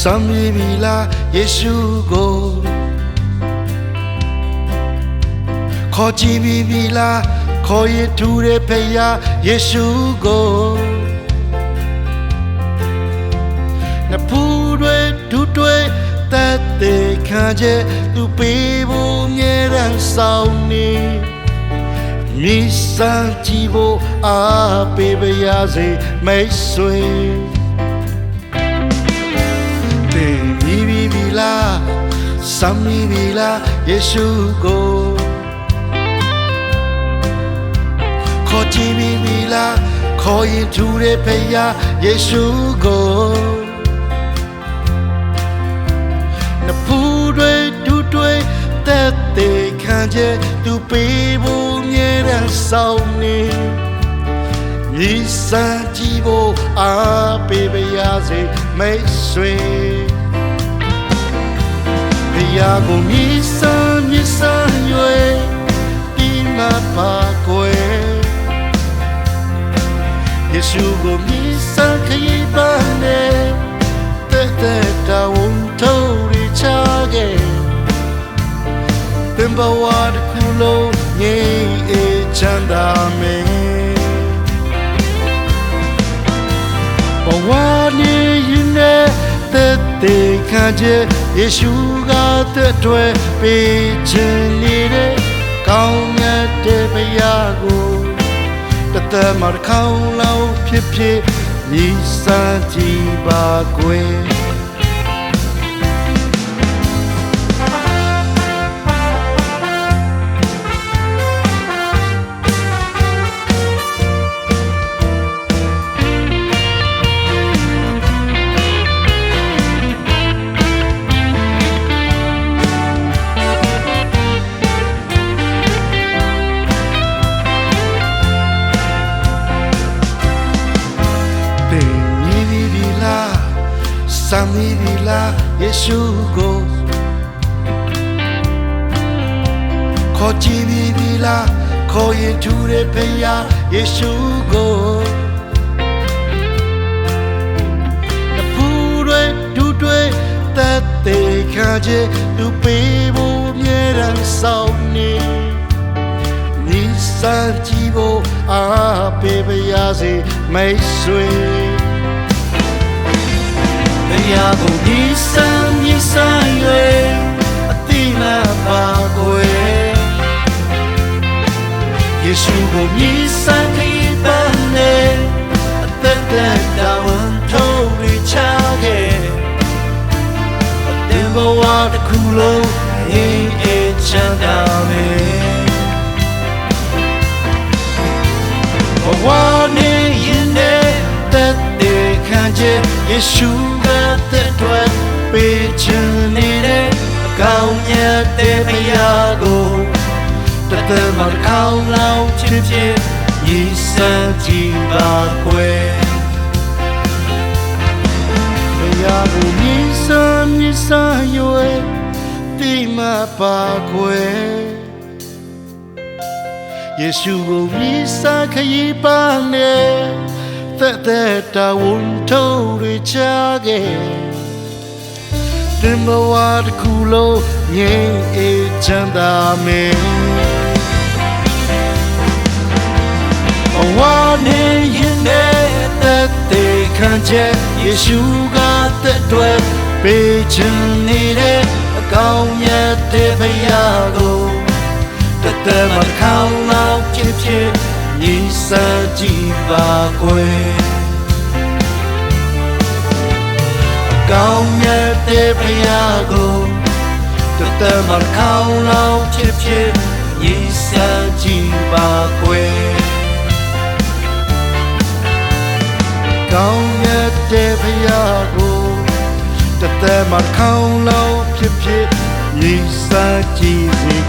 ဆောင်မြည်ပြီလားယေရှုကိုခေါ်ကြည့်ပြီပြီလားခေါ်ရထူတဲ့ဖယားယေရှုကိုနဖူးတွေဒူတွေတတ်တဲ့ခံချက်သူပေးဖို့မြဲတမ်းဆောင်နေမိစံကြည့်ဖို့အားပေးပါရစေမိတ်ဆွေ စမ်းပြီပြီလားယေရှုကိုခေါ်ကြည့်ပြီပြီလားခေါ်ရင်ထူတဲ့ဖယားယေရှုကိုနဖူးတွေဒူတွေတက်တဲ့ခံချက်သူပေးဖို့မြဲတမ်းဆောင်နေမြည်စံကြည့်ဖို့အားပေးပါရစေမိတ်ဆွေ ဖယားကိုမြည်စံမြည်စံရွယ်ဒီမှာပါကွယ်ယေရှုကိုမြည်စံခရီးပန်းနဲ့တဲ့တဲ့တာဝန်ထိုးရချခဲ့ပင်ဘဝတစ်ခုလုံးငြိမ်းအေးချမ်းသာမယ်ဘဝနေရင်နဲ့တဲ့တဲ့ခံချက် ယေရှုကတဲ့တွေပေးခြင်းနေတဲ့ကောင်းမြတ်တဲ့ဘုရားကိုတသက်မှာတစ်ခေါင်လောက်ဖြစ်ဖြစ်မြည်စမ်းကြည့်ပါကွယ် စမ်းမြည်ပြီလားယေရှုကိုခေါ်ကြည့်ပြီပြီလားခေါ်ရင်ထူတဲ့ဖယားယေရှုကိုနဖူးတွေဒူတွေတက်တဲ့ခံချက်သူပေးဖို့မြဲတမ်းဆောင်နေနိစံကြည့်ဖို့အားပေးပါရစေမိ တ်ဆွေတရားကိုမြည်စံမြည်စံ၍အတိမပါကိုယ်ယေရှုကိုမြည်စံခရီးပန်းနေအသက်သက်တာဝန်ထိုးရချခဲ့အတင်ဘဝတစ်ခုလုံးအေးအေးချမ်းသာမယ်ဘဝနေရင်နဲ့တက်တဲ့ခံချက်ယေရှု ကတဲ့အတွက်ပေးချင်နေတဲ့အကောင်းမြတ်တဲ့ဘုရားကိုတသက်မှာတစ်ခေါင်လောက်ချစ်ချစ်ရည်စမ်းကြည့်ပါကွယ်ဘုရားကိုမြည်စမ်းမြည်စမ်းရွယ်တိမပါခွေယေရှုကိုမြည်စမ်းခရီးပန်းနေ သက်သက်တာဝန်ထိုးရချခဲ့တင်ဘဝတစ်ခုလုံးငြိမ်းအေးချမ်းသာမယ်ဘဝနေရင်နဲ့တက်တဲ့ခံချက်ယေရှုကတဲ့အတွက်ပေးချင်နေတဲ့အကောင်းမြတ်တဲ့ဘုရားကိုတသက်မှာတစ်ခေါင်လောက်ဖြစ်ဖြစ် ညီစကြည့်ပါကွယ်အကောင်းမြတ်တဲ့ဘုရားကိုတသက်မှာတစ်ခေါင်လောက်ဖြစ်ဖြစ်ညီစကြည့်ပါကွယ်ကောင်းမြတ်တဲ့ဘုရားကိုတသက်မှာခေါင်းလုံးဖြစ်ဖြစ်ရည်စားကြည်စေချင်တယ်